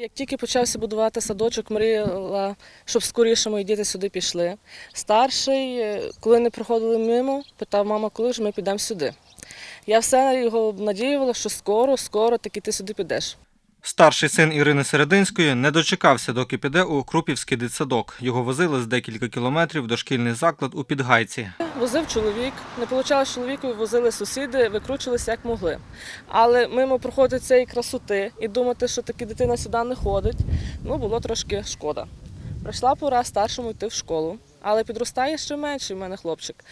Як тільки почався будувати садочок, мріяла, щоб скоріше мої діти сюди пішли. Старший, е, коли не проходили мимо, питав, мама, коли ж ми підемо сюди. Я все його надіювала, що скоро, скоро таки ти сюди підеш. Старший син Ірини Серединської не дочекався, доки піде у Крупівський дитсадок. Його возили з декілька кілометрів до шкільний заклад у Підгайці. Возив чоловік, не получало чоловіку, возили сусіди, викручувалися як могли. Але мимо проходити цієї красоти і думати, що таки дитина сюди не ходить, ну було трошки шкода. Прийшла пора старшому йти в школу, але підростає ще менший в мене хлопчик.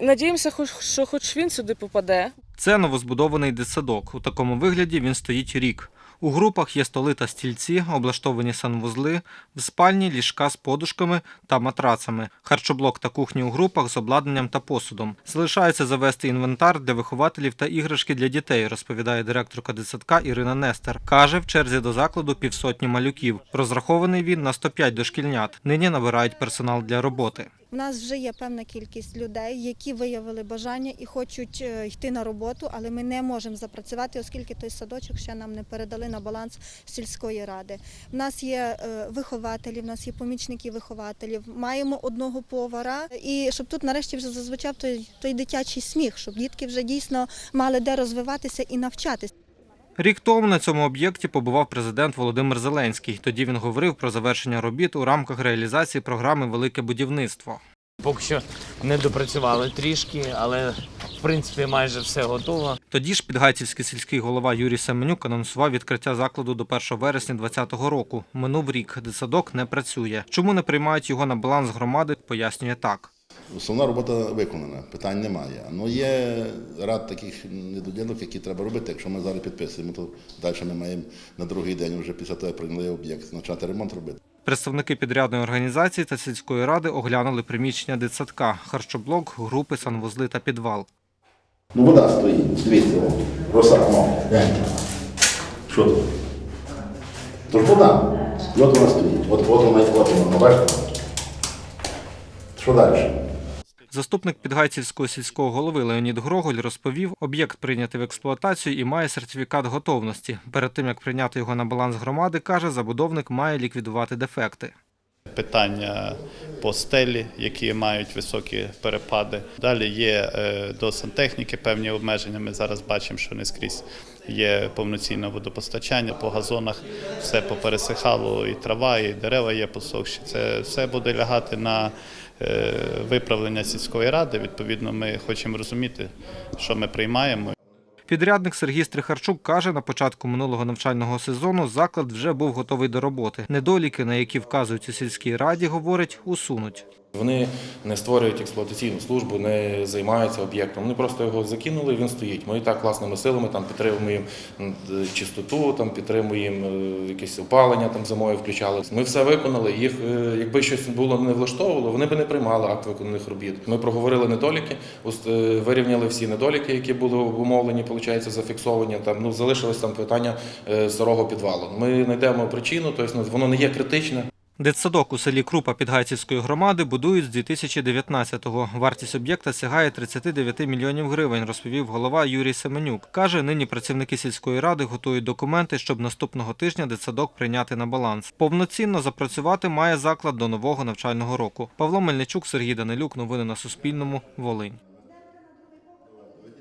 Надіємося, що хоч він сюди попаде. Це новозбудований дитсадок. У такому вигляді він стоїть рік. У групах є столи та стільці, облаштовані санвузли, в спальні ліжка з подушками та матрацами, харчоблок та кухні у групах з обладнанням та посудом. Залишається завести інвентар для вихователів та іграшки для дітей, розповідає директорка дитсадка Ірина Нестер. Каже, в черзі до закладу півсотні малюків. Розрахований він на 105 дошкільнят. Нині набирають персонал для роботи. У нас вже є певна кількість людей, які виявили бажання і хочуть е, йти на роботу, але ми не можемо запрацювати, оскільки той садочок ще нам не передали на баланс сільської ради. У нас є е, вихователі, в нас є помічники вихователів, маємо одного повара. І щоб тут нарешті вже зазвучав той, той дитячий сміх, щоб дітки вже дійсно мали де розвиватися і навчатися. Рік тому на цьому об'єкті побував президент Володимир Зеленський. Тоді він говорив про завершення робіт у рамках реалізації програми Велике будівництво. Поки що не допрацювали трішки, але в принципі майже все готово. Тоді ж підгайцівський сільський голова Юрій Семенюк анонсував відкриття закладу до 1 вересня 2020 року. Минув рік, дитсадок не працює. Чому не приймають його на баланс громади, пояснює так. Основна робота виконана, питань немає. Ну є ряд таких недоділок, які треба робити. Якщо ми зараз підписуємо, то далі ми маємо на другий день, вже після того, як прийняли об'єкт, почати ремонт робити. Представники підрядної організації та сільської ради оглянули приміщення дитсадка, харчоблок, групи, санвузли та підвал. Ну вода стоїть, дивіться, роса, ну, гляньте. Що тут? То ж вода. І от вона стоїть. От, от вона, от вона, ну, бачите? Що далі? Заступник підгайцівського сільського голови Леонід Гроголь розповів, об'єкт прийнятий в експлуатацію і має сертифікат готовності. Перед тим як прийняти його на баланс громади, каже, забудовник має ліквідувати дефекти. Питання по стелі, які мають високі перепади. Далі є е, до сантехніки певні обмеження. Ми зараз бачимо, що не скрізь є повноцінне водопостачання. По газонах все попересихало, і трава, і дерева є посохші. Це все буде лягати на е, виправлення сільської ради. Відповідно, ми хочемо розуміти, що ми приймаємо. Підрядник Сергій Стрихарчук каже, на початку минулого навчального сезону заклад вже був готовий до роботи. Недоліки, на які вказують у сільській раді, говорить, усунуть. Вони не створюють експлуатаційну службу, не займаються об'єктом. Вони просто його закинули, і він стоїть. Ми так власними силами там підтримуємо чистоту, там підтримуємо е, якесь опалення там зимою включали. Ми все виконали. Їх, е, якби щось було не влаштовувало, вони б не приймали акт виконаних робіт. Ми проговорили недоліки, е, вирівняли всі недоліки, які були обумовлені, виходить, зафіксовані. Там ну залишилось там питання е, старого підвалу. Ми знайдемо причину, тобто воно не є критичне. Дитсадок у селі Крупа Підгайцівської громади будують з 2019-го. Вартість об'єкта сягає 39 мільйонів гривень, розповів голова Юрій Семенюк. Каже, нині працівники сільської ради готують документи, щоб наступного тижня дитсадок прийняти на баланс. Повноцінно запрацювати має заклад до нового навчального року. Павло Мельничук, Сергій Данилюк. Новини на Суспільному. Волинь.